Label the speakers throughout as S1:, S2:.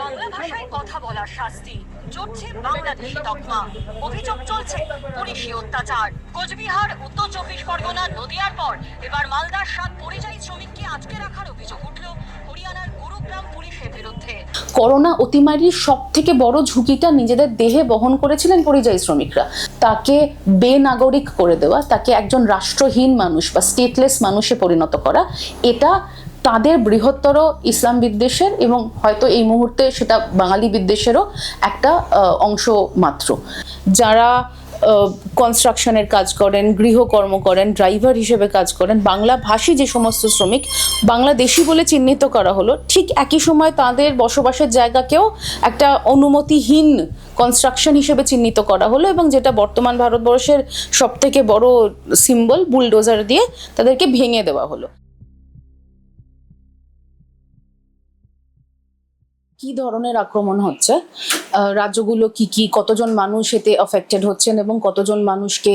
S1: বাংলা ভাষায় কথা বলার শাস্তি। বাংলাদেশি তকমা। অভিযোগ চলছে, পুলিশি অত্যাচার। কোচবিহার, উত্তর চব্বিশ পরগনা, নদিয়ার পর। এবার মালদার সাত পরিযায়ী শ্রমিককে রাখার অভিযোগ উঠল হরিয়ানার গুরুগ্রাম পুলিশের বিরুদ্ধে।
S2: করোনা অতিমারির সব থেকে বড় ঝুঁকিটা নিজেদের দেহে বহন করেছিলেন পরিযায়ী শ্রমিকরা। তাকে বেনাগরিক করে দেওয়া, তাকে একজন রাষ্ট্রহীন মানুষ বা স্টেটলেস মানুষে পরিণত করা, এটা তাদের বৃহত্তর ইসলাম বিদ্বেষের এবং হয়তো এই মুহূর্তে সেটা বাঙালি বিদ্বেষেরও একটা অংশ মাত্র। যারা কনস্ট্রাকশনের কাজ করেন, গৃহকর্ম করেন ড্রাইভার হিসেবে কাজ করেন, বাংলা ভাষী যে সমস্ত শ্রমিক, বাংলাদেশি বলে চিহ্নিত করা হলো, ঠিক একই সময় তাদের বসবাসের জায়গাকেও একটা অনুমতিহীন কনস্ট্রাকশন হিসেবে চিহ্নিত করা হলো এবং যেটা বর্তমান ভারতবর্ষের সব থেকে বড় সিম্বল বুলডোজার দিয়ে তাদেরকে ভেঙে দেওয়া হলো। কি ধরনের আক্রমণ হচ্ছে? রাজ্যগুলো কি কি? কতজন মানুষ এতে অ্যাফেক্টেড হচ্ছেন এবং কতজন মানুষকে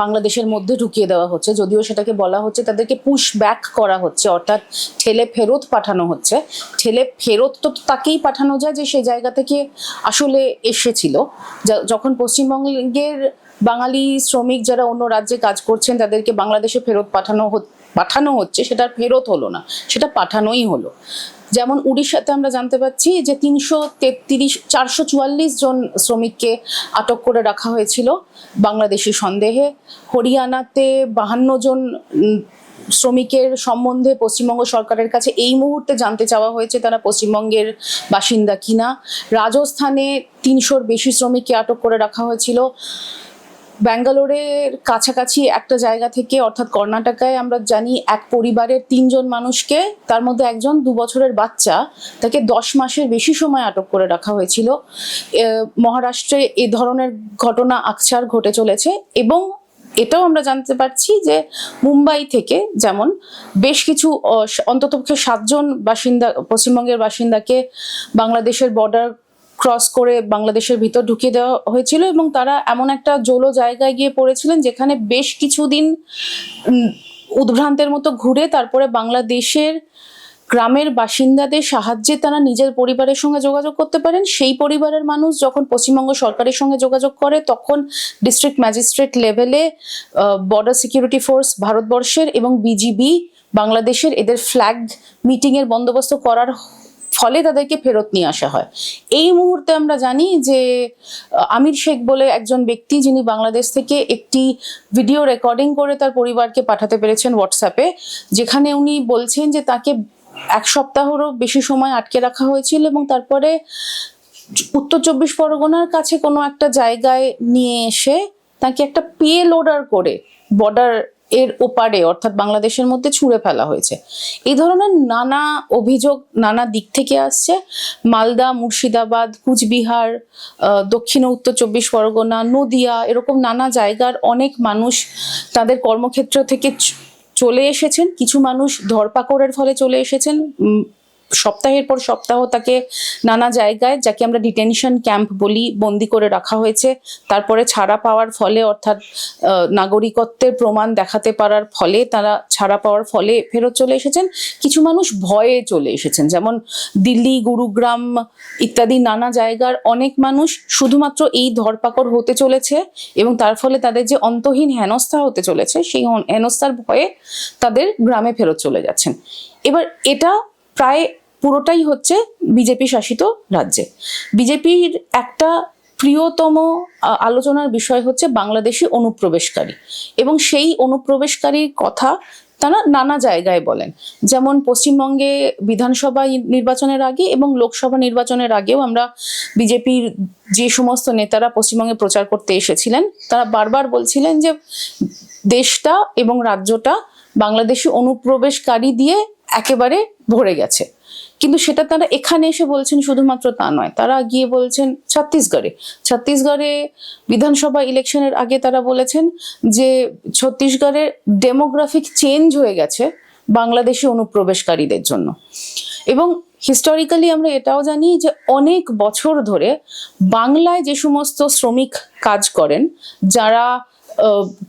S2: বাংলাদেশের মধ্যে ঢুকিয়ে দেওয়া হচ্ছে? যদিও সেটাকে বলা হচ্ছে, তাদেরকে পুশ ব্যাক করা হচ্ছে, অর্থাৎ ঠেলে ফেরত পাঠানো হচ্ছে। ঠেলে ফেরত তো তাকেই পাঠানো যায় যে সেই জায়গা থেকে আসলে এসেছিল। যখন পশ্চিমবঙ্গের বাঙালি শ্রমিক যারা অন্য রাজ্যে কাজ করছেন, তাদেরকে বাংলাদেশে ফেরত পাঠানো পাঠানো হচ্ছে, সেটা ফেরত হলো না, সেটা পাঠানোই হলো। যেমন উড়িষ্যাতে আমরা জানতে পাচ্ছি যে তিনশো তেত্রিশ, চারশো চুয়াল্লিশ জন শ্রমিককে আটক করে রাখা হয়েছিল বাংলাদেশি সন্দেহে। হরিয়ানাতে বাহান্ন জন শ্রমিকের সম্বন্ধে পশ্চিমবঙ্গ সরকারের কাছে এই মুহূর্তে জানতে চাওয়া হয়েছে তারা পশ্চিমবঙ্গের বাসিন্দা কিনা। রাজস্থানে তিনশোর বেশি শ্রমিককে আটক করে রাখা হয়েছিল। ব্যাঙ্গালোরের কাছাকাছি একটা জায়গা থেকে, অর্থাৎ কর্ণাটকায় আমরা জানি এক পরিবারের তিনজন মানুষকে, তার মধ্যে একজন দু বছরের বাচ্চা, তাকে দশ মাসের বেশি সময় আটক করে রাখা হয়েছিল। মহারাষ্ট্রে এ ধরনের ঘটনা আকছার ঘটে চলেছে এবং এটাও আমরা জানতে পারছি যে মুম্বাই থেকে যেমন বেশ কিছু অন্ততপক্ষে সাতজন বাসিন্দা, পশ্চিমবঙ্গের বাসিন্দাকে বাংলাদেশের বর্ডার ক্রস করে বাংলাদেশের ভিতর ঢুকিয়ে দেওয়া হয়েছিল এবং তারা এমন একটা জলো জায়গায় গিয়ে পড়েছিলেন যেখানে বেশ কিছুদিন উদ্ভ্রান্তের মতো ঘুরে তারপরে বাংলাদেশের গ্রামের বাসিন্দাদের সাহায্যে তারা নিজের পরিবারের সঙ্গে যোগাযোগ করতে পারেন। সেই পরিবারের মানুষ যখন পশ্চিমবঙ্গ সরকারের সঙ্গে যোগাযোগ করে, তখন ডিস্ট্রিক্ট ম্যাজিস্ট্রেট লেভেলে বর্ডার সিকিউরিটি ফোর্স ভারতবর্ষের এবং বিজিবি বাংলাদেশের এদের ফ্ল্যাগ মিটিংয়ের বন্দোবস্ত করার ফলে তাদেরকে ফেরত নিয়ে আসা হয়। এই মুহূর্তে আমরা জানি যে আমির শেখ বলে একজন ব্যক্তি যিনি বাংলাদেশ থেকে একটি ভিডিও রেকর্ডিং করে তার পরিবারকে পাঠাতে পেরেছেন হোয়াটসঅ্যাপে যেখানে উনি বলছেন যে তাকে এক সপ্তাহেরও বেশি সময় আটকে রাখা হয়েছিল এবং তারপরে উত্তর চব্বিশ পরগনার কাছে কোনো একটা জায়গায় নিয়ে এসে তাকে একটা পে লোডার করে বর্ডার এর ওপারে, অর্থাৎ বাংলাদেশের মধ্যে ছুঁড়ে ফেলা হয়েছে। এই ধরনের নানা অভিযোগ, নানা দিক থেকে আসছে। মালদা, মুর্শিদাবাদ, কুচবিহার দক্ষিণ উত্তর চব্বিশ পরগনা, নদিয়া, এরকম নানা জায়গার অনেক মানুষ তাদের কর্মক্ষেত্র থেকে চলে এসেছেন। কিছু মানুষ ধরপাকড়ের ফলে চলে এসেছেন। সপ্তাহের পর সপ্তাহ তাকে নানা জায়গায়, যাকে আমরা ডিটেনশন ক্যাম্প বলি, বন্দি করে রাখা হয়েছে। তারপরে ছাড়া পাওয়ার ফলে, অর্থাৎ নাগরিকত্বের প্রমাণ দেখাতে পারার ফলে তারা ছাড়া পাওয়ার ফলে ফেরত চলে এসেছেন। কিছু মানুষ ভয়ে চলে এসেছেন। যেমন দিল্লি, গুরুগ্রাম ইত্যাদি নানা জায়গার অনেক মানুষ শুধুমাত্র এই ধরপাকড় হতে চলেছে এবং তার ফলে তাদের যে অন্তহীন হেনস্থা হতে চলেছে, সেই হেনস্থার ভয়ে তাদের গ্রামে ফেরত চলে যাচ্ছেন। এবার এটা প্রায় পুরোটাই হচ্ছে বিজেপি শাসিত রাজ্যে। বিজেপির একটা প্রিয়তম আলোচনার বিষয় হচ্ছে বাংলাদেশি অনুপ্রবেশকারী। এবং সেই অনুপ্রবেশকারীর কথা তারা নানা জায়গায় বলেন। যেমন পশ্চিমবঙ্গে বিধানসভা নির্বাচনের আগে এবং লোকসভা নির্বাচনের আগেও আমরা বিজেপির যে সমস্ত নেতারা পশ্চিমবঙ্গে প্রচার করতে এসেছিলেন, তারা বারবার বলছিলেন যে দেশটা এবং রাজ্যটা বাংলাদেশি অনুপ্রবেশকারী দিয়ে একেবারে ভরে গেছে। কিন্তু সেটা তারা এখানে এসে বলছেন শুধুমাত্র তা নয়। তারা গিয়ে বলছেন ছত্তিশগড়ে। ছত্তিশগড়ে বিধানসভা ইলেকশনের আগে তারা বলেছেন যে ছত্তিশগড়ের ডেমোগ্রাফিক চেঞ্জ হয়ে গেছে বাংলাদেশি অনুপ্রবেশকারীদের জন্য। এবং হিস্টোরিক্যালি আমরা এটাও জানি যে অনেক বছর ধরে বাংলায় যে সমস্ত শ্রমিক কাজ করেন, যারা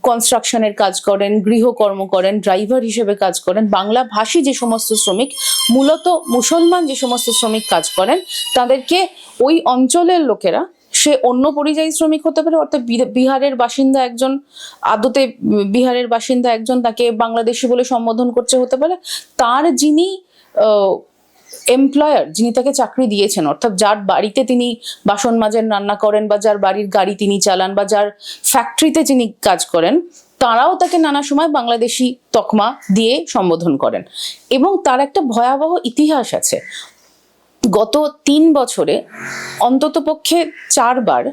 S2: কনস্ট্রাকশনের কাজ করেন, গৃহকর্ম করেন ড্রাইভার হিসেবে কাজ করেন, বাংলা ভাষী যে সমস্ত শ্রমিক, মূলত মুসলমান যে সমস্ত শ্রমিক কাজ করেন, তাদেরকে ওই অঞ্চলের লোকেরা, সে অন্য পরিযায়ী শ্রমিক হতে পারে, অর্থাৎ বিহারের বাসিন্দা একজন, আদতে বিহারের বাসিন্দা একজন তাকে বাংলাদেশি বলে সম্বোধন করছে হতে পারে, তার যিনি এমপ্লয়ার যিনি তাকে চাকরি দিয়েছেন, অর্থাৎ যার বাড়িতে তিনি বাসন মাজেন রান্না করেন বা যার বাড়ির গাড়ি তিনি চালান বা যার ফ্যাক্টরিতে যিনি কাজ করেন, তারাও তাকে নানা সময় বাংলাদেশি তকমা দিয়ে সম্বোধন করেন। এবং তার একটা ভয়াবহ ইতিহাস আছে। গত তিন বছরে অন্ততপক্ষে চারবার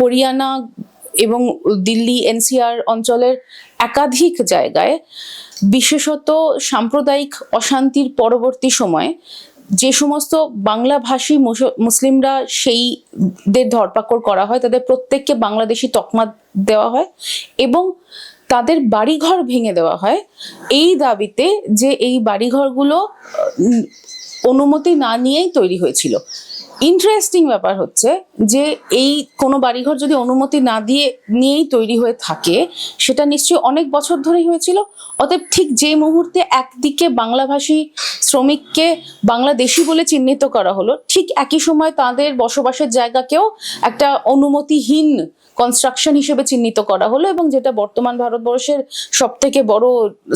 S2: হরিয়ানা এবং দিল্লি এনসিআর অঞ্চলের একাধিক জায়গায় বিশেষত সাম্প্রদায়িক অশান্তির পরবর্তী সময়ে যে সমস্ত বাংলাভাষী মুস- মুসলিমরা সেইদের ধরপাকড় করা হয়, তাদের প্রত্যেককে বাংলাদেশি তকমা দেওয়া হয় এবং তাদের বাড়িঘর ভেঙে দেওয়া হয়। এই দাবিতে যে এই বাড়িঘরগুলো অনুমতি না নিয়েই তৈরি হয়েছিল। ইন্টারেস্টিং ব্যাপার হচ্ছে যে এই কোনো বাড়িঘর যদি অনুমতি না দিয়ে নিয়েই তৈরি হয়ে থাকে, সেটা নিশ্চয়ই অনেক বছর ধরেই হয়েছিল। অতএব ঠিক যে মুহূর্তে একদিকে বাংলাভাষী শ্রমিককে বাংলাদেশি বলে চিহ্নিত করা হলো, ঠিক একই সময় তাদের বসবাসের জায়গাকেও একটা অনুমতিহীন কনস্ট্রাকশন হিসেবে চিহ্নিত করা হলো এবং যেটা বর্তমান ভারতবর্ষের সব থেকে বড়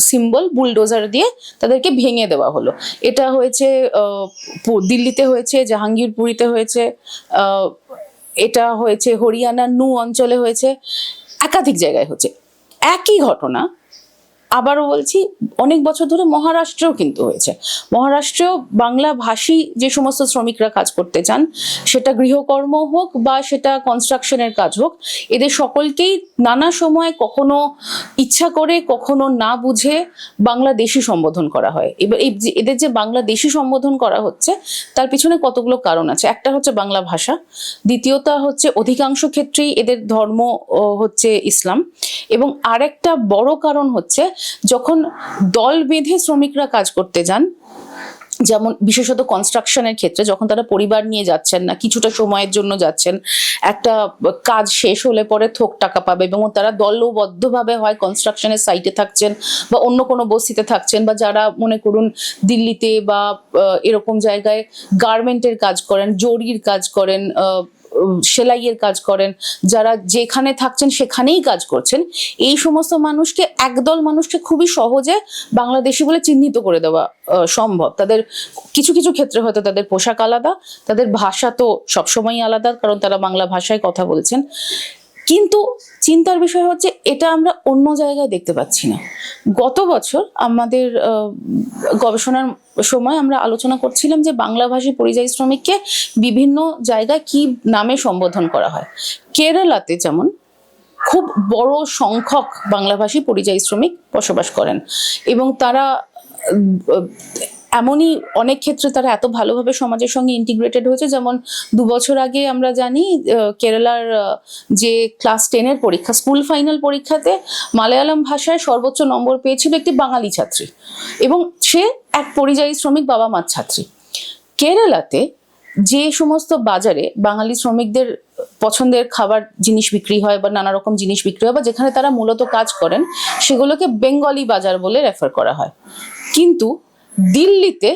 S2: সিম্বল বুলডোজার দিয়ে তাদেরকে ভেঙে দেওয়া হলো। এটা হয়েছে দিল্লিতে হয়েছে, জাহাঙ্গীরপুরিতে হয়েছে এটা হয়েছে হরিয়ানা নু অঞ্চলে হয়েছে, একাধিক জায়গায় হচ্ছে। একই ঘটনা আবারও বলছি, অনেক বছর ধরে মহারাষ্ট্রেও কিন্তু হয়েছে। মহারাষ্ট্রেও বাংলা ভাষী যে সমস্ত শ্রমিকরা কাজ করতে চান, সেটা গৃহকর্ম হোক বা সেটা কনস্ট্রাকশনের কাজ হোক, এদের সকলকেই নানা সময় কখনো ইচ্ছা করে, কখনো না বুঝে বাংলাদেশি সম্বোধন করা হয়। এবার এই এদের যে বাংলাদেশি সম্বোধন করা হচ্ছে, তার পিছনে কতগুলো কারণ আছে? একটা হচ্ছে বাংলা ভাষা দ্বিতীয়টা হচ্ছে অধিকাংশ ক্ষেত্রেই এদের ধর্ম হচ্ছে ইসলাম, এবং আরেকটা বড় কারণ হচ্ছে যখন দল বেঁধে শ্রমিকরা কাজ করতে যান, যেমন বিশেষত কনস্ট্রাকশনের ক্ষেত্রে, যখন তারা পরিবার নিয়ে যাচ্ছেন না, কিছুটা সময়ের জন্য যাচ্ছেন, একটা কাজ শেষ হলে পরে থোক টাকা পাবে এবং তারা দলবদ্ধভাবে হয় কনস্ট্রাকশনের সাইটে থাকছেন বা অন্য কোনো বস্তিতে থাকছেন বা যারা মনে করুন দিল্লিতে বা এরকম জায়গায় গার্মেন্টের কাজ করেন, জরির কাজ করেন সেলাইয়ের কাজ করেন, যারা যেখানে থাকছেন সেখানেই কাজ করছেন। এই সমস্ত মানুষকে, একদল মানুষকে খুবই সহজে বাংলাদেশি বলে চিহ্নিত করে দেওয়া সম্ভব। তাদের কিছু কিছু ক্ষেত্রে হয়তো তাদের পোশাক আলাদা, তাদের ভাষা তো সবসময় আলাদা, কারণ তারা বাংলা ভাষায় কথা বলছেন। কিন্তু চিন্তার বিষয় হচ্ছে এটা আমরা অন্য জায়গায় দেখতে পাচ্ছি না। গত বছর আমাদের গবেষণার সময় আমরা আলোচনা করছিলাম যে বাংলাভাষী পরিযায়ী শ্রমিককে বিভিন্ন জায়গায় কি নামে সম্বোধন করা হয়। কেরালাতে যেমন খুব বড় সংখ্যক বাংলাভাষী পরিযায়ী শ্রমিক বসবাস করেন এবং তারা এমনই অনেক ক্ষেত্রে তারা এত ভালোভাবে সমাজের সঙ্গে ইন্টিগ্রেটেড হয়েছে। যেমন দু বছর আগে আমরা জানি কেরালার যে ক্লাস টেনের পরীক্ষা স্কুল ফাইনাল পরীক্ষাতে মালায়ালাম ভাষায় সর্বোচ্চ নম্বর পেয়েছিল একটি বাঙালি ছাত্রী এবং সে এক পরিযায়ী শ্রমিক বাবা মার ছাত্রী। কেরালাতে যে সমস্ত বাজারে বাঙালি শ্রমিকদের পছন্দের খাবার জিনিস বিক্রি হয় বা নানা রকম জিনিস বিক্রি হয় বা যেখানে তারা মূলত কাজ করেন, সেগুলোকে বেঙ্গলি বাজার বলে রেফার করা হয়। কিন্তু দিল্লিতে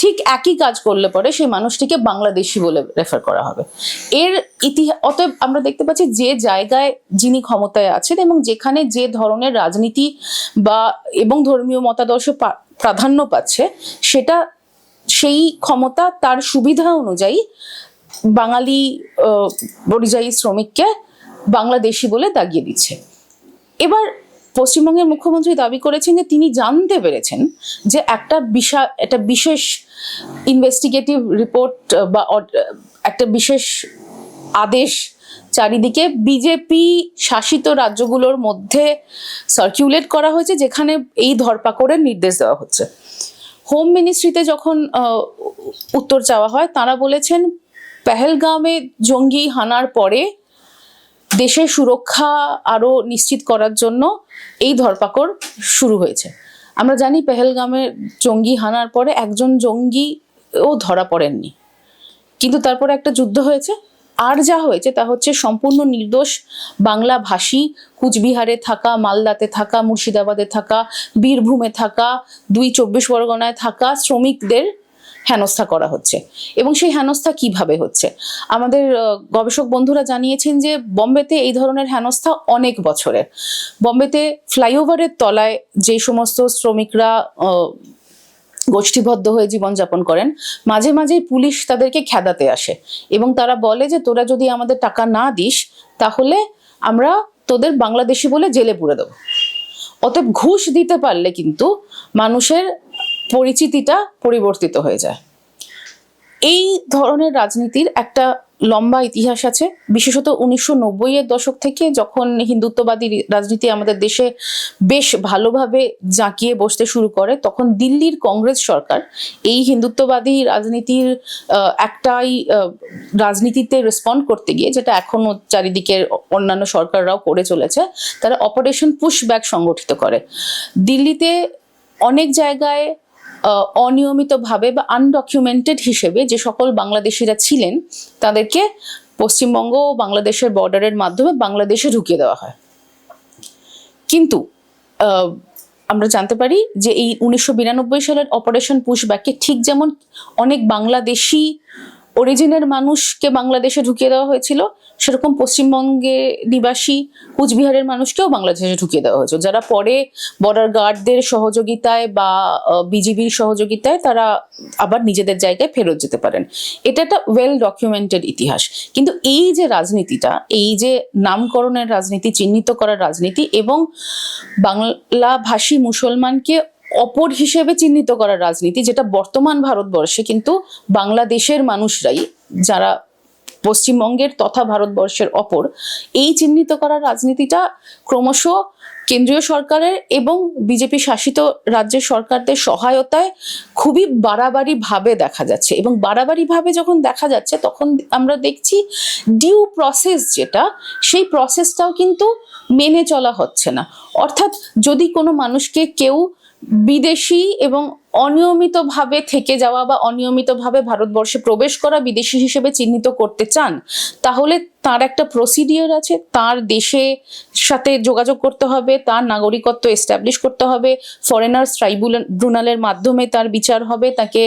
S2: ঠিক একই কাজ করলে পরে সেই মানুষটিকে বাংলাদেশি বলে রেফার করা হবে। এর ইতিহাস অতএব আমরা দেখতে পাচ্ছি যে জায়গায় যিনি ক্ষমতায় আছেন এবং যেখানে যে ধরনের রাজনীতি বা এবং ধর্মীয় মতাদর্শ প্রাধান্য পাচ্ছে, সেটা সেই ক্ষমতা তার সুবিধা অনুযায়ী বাঙালি পরিযায়ী শ্রমিককে বাংলাদেশি বলে দাগিয়ে দিচ্ছে। এবার পশ্চিমবঙ্গের মুখ্যমন্ত্রী দাবি করেছেন যে তিনি জানতে পেরেছেন যে একটা বিশাল একটা বিশেষ ইনভেস্টিগেটিভ রিপোর্ট বা একটা বিশেষ আদেশ চারিদিকে বিজেপি শাসিত রাজ্যগুলোর মধ্যে সার্কুলেট করা হয়েছে, যেখানে এই ধরপাকড়ের নির্দেশ দেওয়া হচ্ছে। হোম মিনিস্ট্রিতে যখন উত্তর চাওয়া হয়, তারা বলেছেন, পেহেলগামে জঙ্গি হানার পরে দেশের সুরক্ষা আরও নিশ্চিত করার জন্য এই ধরপাকড় শুরু হয়েছে। আমরা জানি পেহেলগামে জঙ্গি হানার পরে একজন জঙ্গিও ধরা পড়েননি। কিন্তু তারপরে একটা যুদ্ধ হয়েছে। আর যা হয়েছে তা হচ্ছে সম্পূর্ণ নির্দোষ বাংলা ভাষী, কুচবিহারে থাকা, মালদাতে থাকা, মুর্শিদাবাদে থাকা, বীরভূমে থাকা, দুই চব্বিশ পরগনায় থাকা শ্রমিকদের হেনস্থা করা হচ্ছে। এবং সেই হেনস্থা কীভাবে হচ্ছে? আমাদের গবেষক বন্ধুরা জানিয়েছেন যে বম্বেতে এই ধরনের হেনস্থা অনেক বছরের। বম্বেতে ফ্লাইওভারের তলায় যে সমস্ত শ্রমিকরা গোষ্ঠীবদ্ধ হয়ে জীবনযাপন করেন, মাঝে মাঝেই পুলিশ তাদেরকে খেদাতে আসে। এবং তারা বলে যে, তোরা যদি আমাদের টাকা না দিস, তাহলে আমরা তোদের বাংলাদেশি বলে জেলে পুরে দেবো। অতএব ঘুষ দিতে পারলে কিন্তু মানুষের পরিচিতিটা পরিবর্তিত হয়ে যায়। এই ধরনের রাজনীতির একটা লম্বা ইতিহাস আছে। বিশেষত উনিশশো এর দশক থেকে যখন হিন্দুত্ববাদী রাজনীতি আমাদের দেশে বেশ ভালোভাবে জাঁকিয়ে বসতে শুরু করে, তখন দিল্লির কংগ্রেস সরকার এই হিন্দুত্ববাদী রাজনীতির একটাই রাজনীতিতে রেসপন্ড করতে গিয়ে, যেটা এখনও চারিদিকের অন্যান্য সরকাররাও করে চলেছে, তারা অপারেশন পুশব্যাক সংগঠিত করে। দিল্লিতে অনেক জায়গায় অনিয়মিতভাবে বা আনডকুমেন্টেড হিসেবে যে সকল বাংলাদেশিরা ছিলেন, তাদেরকে পশ্চিমবঙ্গ ও বাংলাদেশের বর্ডারের মাধ্যমে বাংলাদেশে ঢুকিয়ে দেওয়া হয়। কিন্তু আমরা জানতে পারি যে এই উনিশশো বিরানব্বই সালের অপারেশন পুশব্যাকে ঠিক যেমন অনেক বাংলাদেশি অরিজিনের মানুষকে বাংলাদেশে ঢুকিয়ে দেওয়া হয়েছিল সেরকম পশ্চিমবঙ্গে নিবাসী কুচবিহারের মানুষকেও বাংলাদেশে ঢুকিয়ে দেওয়া হয়েছে। যারা পরে বর্ডার গার্ডদের সহযোগিতায় বা বিজিবির সহযোগিতায় তারা আবার নিজেদের জায়গায় ফেরত যেতে পারেন। এটা একটা ওয়েল ডকুমেন্টেড ইতিহাস। কিন্তু এই যে রাজনীতিটা, এই যে নামকরণের রাজনীতি, চিহ্নিত করার রাজনীতি এবং বাংলা ভাষী মুসলমানকে অপর হিসেবে চিহ্নিত করার রাজনীতি, যেটা বর্তমান ভারতবর্ষে কিন্তু বাংলাদেশের মানুষরাই, যারা পশ্চিমবঙ্গের তথা ভারতবর্ষের অপর। এই চিহ্নিত করার রাজনীতিটা ক্রমশ কেন্দ্রীয় সরকারের এবং বিজেপি শাসিত রাজ্যের সরকারদের সহায়তায় খুবই বাড়াবাড়ি ভাবে দেখা যাচ্ছে এবং বাড়াবাড়ি ভাবে যখন দেখা যাচ্ছে তখন আমরা দেখছি ডিউ প্রসেস যেটা, সেই প্রসেসটাও কিন্তু মেনে চলা হচ্ছে না। অর্থাৎ যদি কোনো মানুষকে কেউ বিদেশি এবং অনিয়মিতভাবে থেকে যাওয়া বা অনিয়মিতভাবে ভারতবর্ষে প্রবেশ করা বিদেশি হিসেবে চিহ্নিত করতে চান, তাহলে তার একটা প্রসিডিওর আছে। তার দেশে সাথে যোগাযোগ করতে হবে, তার নাগরিকত্ব এস্টাবলিশ করতে হবে ফরেনার্স ট্রাইব্যুনালের মাধ্যমে তার বিচার হবে, তাকে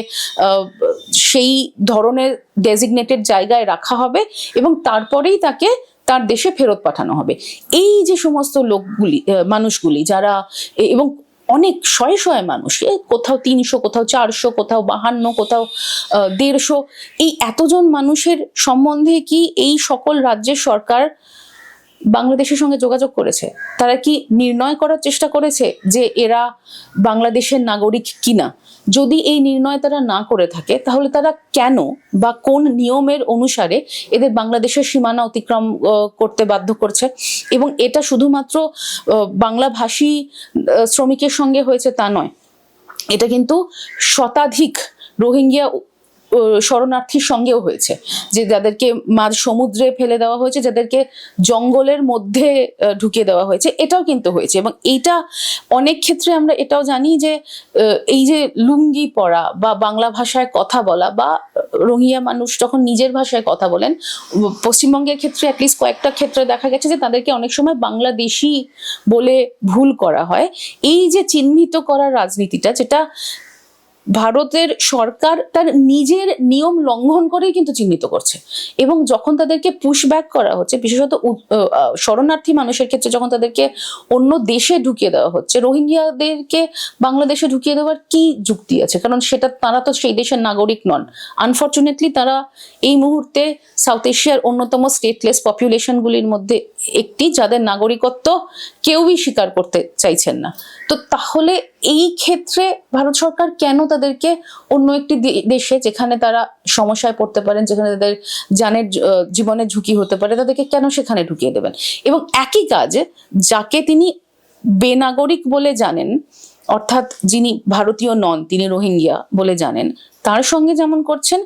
S2: সেই ধরনের ডেজিগনেটেড জায়গায় রাখা হবে এবং তারপরেই তাকে তার দেশে ফেরত পাঠানো হবে। এই যে সমস্ত লোকগুলি মানুষগুলি যারা, এবং অনেক শয়ে শয়ে মানুষ কোথাও তিনশো, কোথাও চারশো, কোথাও বাহান্ন, কোথাও দেড়শো, এই এতজন মানুষের সম্বন্ধে কি এই সকল রাজ্যের সরকার বাংলাদেশের সঙ্গে যোগাযোগ করেছে। তারা কি নির্ণয় করার চেষ্টা করেছে যে এরা বাংলাদেশের নাগরিক কিনা? যদি এই নির্ণয় তারা না করে থাকে, তাহলে তারা কেন বা কোন নিয়মের অনুসারে এদের বাংলাদেশের সীমানা অতিক্রম করতে বাধ্য করছে? এবং এটা শুধুমাত্র বাংলাভাষী শ্রমিকের সঙ্গে হয়েছে তা নয়, এটা কিন্তু শতাধিক রোহিঙ্গিয়া শরণার্থীর সঙ্গেও হয়েছে। যে যাদেরকে মাঝ সমুদ্রে ফেলে দেওয়া হয়েছে, যাদেরকে জঙ্গলের মধ্যে ঢুকিয়ে দেওয়া হয়েছে, এটাও কিন্তু হয়েছে। এবং এইটা অনেক ক্ষেত্রে আমরা এটাও জানি যে এই যে লুঙ্গি পরা বা বাংলা ভাষায় কথা বলা বা রোহিঙ্গা মানুষ যখন নিজের ভাষায় কথা বলেন পশ্চিমবঙ্গের ক্ষেত্রে অ্যাটলিস্ট কয়েকটা ক্ষেত্রে দেখা গেছে যে তাদেরকে অনেক সময় বাংলাদেশি বলে ভুল করা হয়। এই যে চিহ্নিত করার রাজনীতিটা, যেটা ভারতের সরকার তার নিজের নিয়ম লঙ্ঘন করেই কিন্তু চিহ্নিত করছে। এবং যখন তাদেরকে পুশব্যাক করা হচ্ছে, বিশেষত শরণার্থী মানুষের ক্ষেত্রে যখন তাদেরকে অন্য দেশে ঢুকিয়ে দেওয়া হচ্ছে, রোহিঙ্গিয়াদেরকে বাংলাদেশে ঢুকিয়ে দেওয়ার কি যুক্তি আছে? কারণ সেটা তারা তো সেই দেশের নাগরিক নন। আনফর্চুনেটলি তারা এই মুহূর্তে সাউথ এশিয়ার অন্যতম স্টেটলেস পপুলেশনগুলির মধ্যে একটি যাদের নাগরিকত্ব কেউই স্বীকার করতে চাইছেন না। তো তাহলে এই ক্ষেত্রে ভারত সরকার কেন তাদেরকে অন্য একটি দেশে যেখানে তারা সমস্যায় পড়তে পারেন, যেখানে তাদের জানের জীবনের ঝুঁকি হতে পারে, তাদেরকে কেন সেখানে ঢুকিয়ে দেবেন? এবং একই কাজ যাকে তিনি বেনাগরিক বলে জানেন, অর্থাৎ যিনি ভারতীয় নন, তিনি রোহিঙ্গিয়া বলে জানেন, তার সঙ্গে যেমন করছেন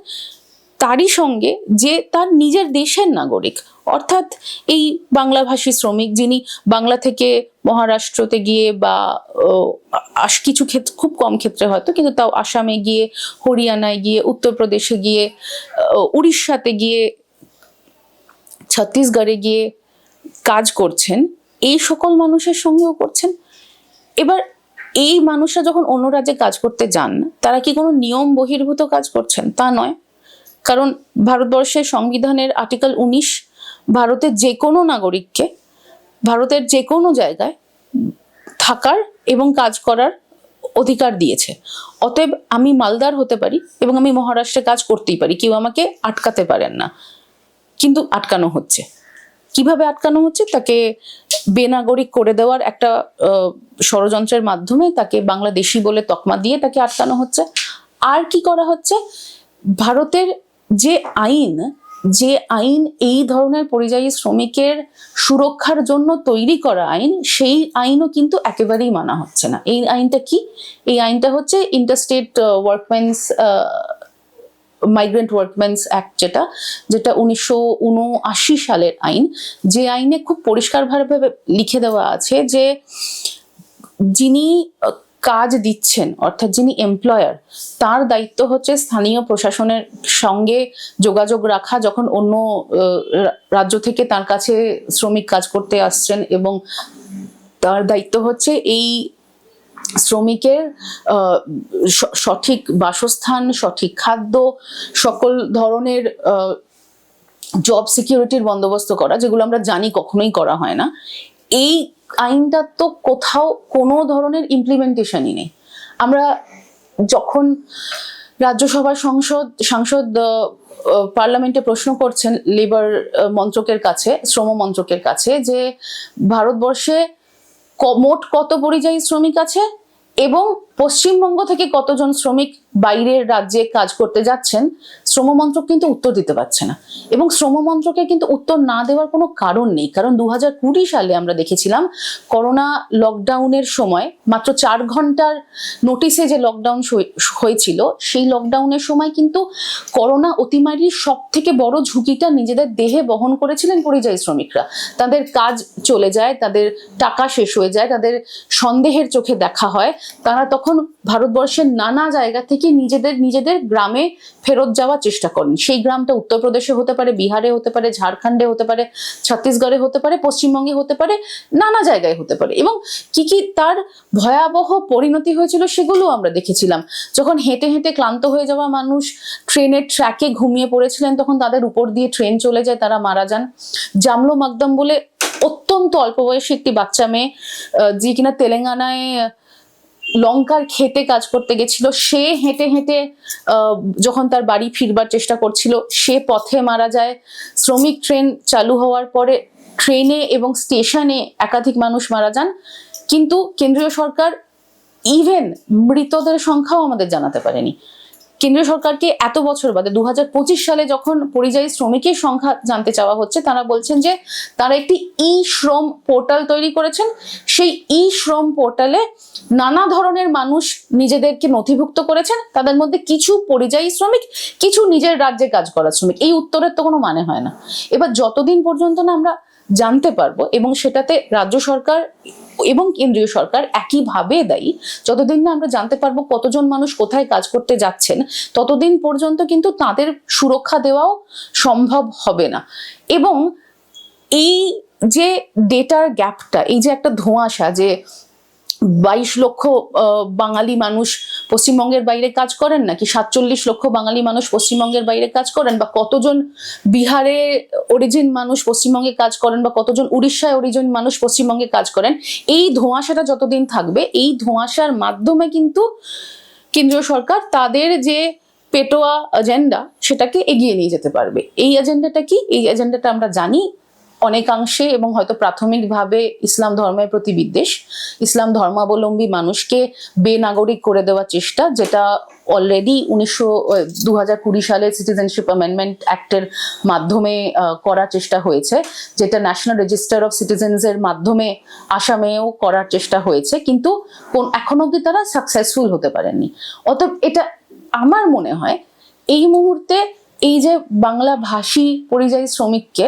S2: তারই সঙ্গে যে তার নিজের দেশের নাগরিক। অর্থাৎ এই বাংলাভাষী শ্রমিক যিনি বাংলা থেকে মহারাষ্ট্রতে গিয়ে বা কিছু ক্ষেত্রে খুব কম ক্ষেত্রে হয়তো, কিন্তু তাও আসামে গিয়ে, হরিয়ানায় গিয়ে, উত্তরপ্রদেশে গিয়ে উড়িষ্যাতে গিয়ে, ছত্তিশগড়ে গিয়ে কাজ করছেন, এই সকল মানুষের সঙ্গেও করছেন। এবার এই মানুষরা যখন অন্য রাজ্যে কাজ করতে যান, তারা কি কোনো নিয়ম বহির্ভূত কাজ করছেন? তা নয়। কারণ ভারতবর্ষের সংবিধানের আর্টিকেল উনিশ ভারতের যে কোনো নাগরিককে, ভারতের যে কোনো জায়গায় থাকার এবং কাজ করার অধিকার দিয়েছে। অতএব আমি মালদার হতে পারি এবং আমি মহারাষ্ট্রে কাজ করতেই পারি, কেউ আমাকে আটকাতে পারেন না। কিন্তু আটকানো হচ্ছে। কীভাবে আটকানো হচ্ছে? তাকে বেনাগরিক করে দেওয়ার একটা ষড়যন্ত্রের মাধ্যমে তাকে বাংলাদেশি বলে তকমা দিয়ে তাকে আটকানো হচ্ছে। আর কি করা হচ্ছে? ভারতের যে আইন যে আইন এই ধরনের পরিযায়ী শ্রমিকের সুরক্ষার জন্য তৈরি করা আইন, সেই আইনও কিন্তু একেবারেই মানা হচ্ছে না। এই আইনটা কি? এই আইনটা হচ্ছে interstate workmans migrant workmans act যেটা যেটা উনিশশো উনআশি সালের আইন। যে আইনে খুব পরিষ্কারভাবে লিখে দেওয়া আছে যে যিনি কাজ দিচ্ছেন, অর্থাৎ যিনি এমপ্লয়ার তার দায়িত্ব হচ্ছে স্থানীয় প্রশাসনের সঙ্গে যোগাযোগ রাখা, যখন অন্য রাজ্য থেকে তার কাছে শ্রমিক কাজ করতে আসছেন এবং তার দায়িত্ব হচ্ছে এই শ্রমিকের সঠিক বাসস্থান, সঠিক খাদ্য, সকল ধরনের জব সিকিউরিটির বন্দোবস্ত করা, যেগুলো আমরা জানি কখনোই করা হয় না। এই আইনটা তো কোথাও কোনো ধরনের ইমপ্লিমেন্টেশনই নেই। আমরা যখন রাজ্যসভা সংসদ, সাংসদ পার্লামেন্টে প্রশ্ন করছেন লেবার মন্ত্রকের কাছে, শ্রম মন্ত্রকের কাছে যে ভারতবর্ষে মোট কত পরিযায়ী শ্রমিক আছে এবং পশ্চিমবঙ্গ থেকে কতজন শ্রমিক বাইরের রাজ্যে কাজ করতে যাচ্ছেন শ্রম মন্ত্রক কিন্তু উত্তর দিতে পারছে না। এবং শ্রম মন্ত্রকে কিন্তু উত্তর না দেওয়ার কোনো কারণ নেই, কারণ দু হাজার কুড়ি সালে আমরা দেখেছিলাম, করোনা লকডাউনের সময় মাত্র চার ঘণ্টার নোটিশে যে লকডাউন হয়েছিল, সেই লকডাউনের সময় কিন্তু করোনা অতিমারির সব থেকে বড় ঝুঁকিটা নিজেদের দেহে বহন করেছিলেন পরিযায়ী শ্রমিকরা। তাদের কাজ চলে যায়, তাদের টাকা শেষ হয়ে যায়, তাদের সন্দেহের চোখে দেখা হয়, তারা তখন ভারতবর্ষের নানা জায়গা থেকে নিজেদের নিজেদের গ্রামে ফেরত যাওয়ার চেষ্টা করেন। সেই গ্রামটা উত্তরপ্রদেশে হতে পারে, বিহারে হতে পারে, ঝাড়খণ্ডে হতে পারে, ছত্তিশগড়ে হতে পারে, পশ্চিমবঙ্গে হতে পারে, নানা জায়গায় হতে পারে। এবং কি কি তার ভয়াবহ পরিণতি হয়েছিল সেগুলো আমরা দেখেছিলাম। যখন হেঁটে হেঁটে ক্লান্ত হয়ে যাওয়া মানুষ ট্রেনের ট্র্যাকে ঘুমিয়ে পড়েছিলেন, তখন তাদের উপর দিয়ে ট্রেন চলে যায়, তারা মারা যান। জামলো মাকদম বলে অত্যন্ত অল্প বয়সী একটি বাচ্চা মেয়ে যে কিনা তেলেঙ্গানায় লঙ্কার খেতে কাজ করতে গেছিল, সে হেঁটে হেঁটে যখন তার বাড়ি ফিরবার চেষ্টা করছিল, সে পথে মারা যায়। শ্রমিক ট্রেন চালু হওয়ার পরে ট্রেনে এবং স্টেশনে একাধিক মানুষ মারা যান। কিন্তু কেন্দ্রীয় সরকার ইভেন মৃতদের সংখ্যাও আমাদের জানাতে পারেনি। কেন্দ্রীয় সরকারকে এত বছর বাদে দুহাজার পঁচিশ সালে যখন পরিযায়ী শ্রমিকের সংখ্যা জানতে চাওয়া হচ্ছে, তারা বলছেন যে তারা একটি ই শ্রম পোর্টাল তৈরি করেছেন। সেই ই শ্রম পোর্টালে নানা ধরনের মানুষ নিজেদেরকে নথিভুক্ত করেছেন। তাদের মধ্যে কিছু পরিযায়ী শ্রমিক, কিছু নিজের রাজ্যে কাজ করা শ্রমিক। এই উত্তরের তো কোনো মানে হয় না। এবার যতদিন পর্যন্ত না আমরা জানতে পারব এবং সেটাতে রাজ্য সরকার এবং কেন্দ্রীয় সরকার একইভাবে দায়ী। যতদিন না আমরা জানতে পারব কতজন মানুষ কোথায় কাজ করতে যাচ্ছেন, ততদিন পর্যন্ত কিন্তু তাদের সুরক্ষা দেওয়াও সম্ভব হবে না। এবং এই যে ডেটার গ্যাপটা এই যে একটা ধোঁয়াশা যে বাইশ লক্ষ বাঙালি মানুষ পশ্চিমবঙ্গের বাইরে কাজ করেন নাকি সাতচল্লিশ লক্ষ বাঙালি মানুষ পশ্চিমবঙ্গের বাইরে কাজ করেন? বা কতজন বিহারে অরিজিন মানুষ পশ্চিমবঙ্গে কাজ করেন? বা কতজন উড়িষ্যায় অরিজিন মানুষ পশ্চিমবঙ্গে কাজ করেন? এই ধোঁয়াশাটা যতদিন থাকবে, এই ধোঁয়াশার মাধ্যমে কিন্তু কেন্দ্রীয় সরকার তাদের যে পেটোয়া এজেন্ডা সেটাকে এগিয়ে নিয়ে যেতে পারবে। এই এজেন্ডাটা কি? এই এজেন্ডাটা আমরা জানি। অনেকাংশে এবং হয়তো প্রাথমিকভাবে ইসলাম ধর্মের প্রতি বিদ্বেষ, ইসলাম ধর্মাবলম্বী মানুষকে বেনাগরিক করে দেওয়ার চেষ্টা, যেটা অলরেডি উনিশশো দু হাজার কুড়ি সালে সিটিজেনশিপ অ্যামেন্ডমেন্ট অ্যাক্টের মাধ্যমে করার চেষ্টা হয়েছে, যেটা ন্যাশনাল রেজিস্টার অফ সিটিজেন্সের মাধ্যমে আসামেও করার চেষ্টা হয়েছে, কিন্তু কোন, এখন অবধি তারা সাকসেসফুল হতে পারেননি। অতএব এটা আমার মনে হয়, এই মুহূর্তে এই যে বাংলা ভাষী পরিযায়ী শ্রমিককে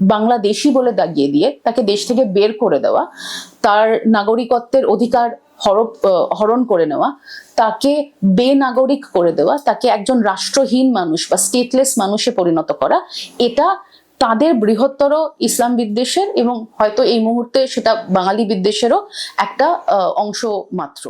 S2: বাংলাদেশি বলে দাগিয়ে দিয়ে তাকে দেশ থেকে বের করে দেওয়া, তার নাগরিকত্বের অধিকার হরপ হরণ করে নেওয়া, তাকে বেনাগরিক করে দেওয়া, তাকে একজন রাষ্ট্রহীন মানুষ বা স্টেটলেস মানুষে পরিণত করা, এটা তাদের বৃহত্তর ইসলাম বিদ্বেষের এবং হয়তো এই মুহূর্তে সেটা বাঙালি বিদ্বেষেরও একটা অংশ মাত্র।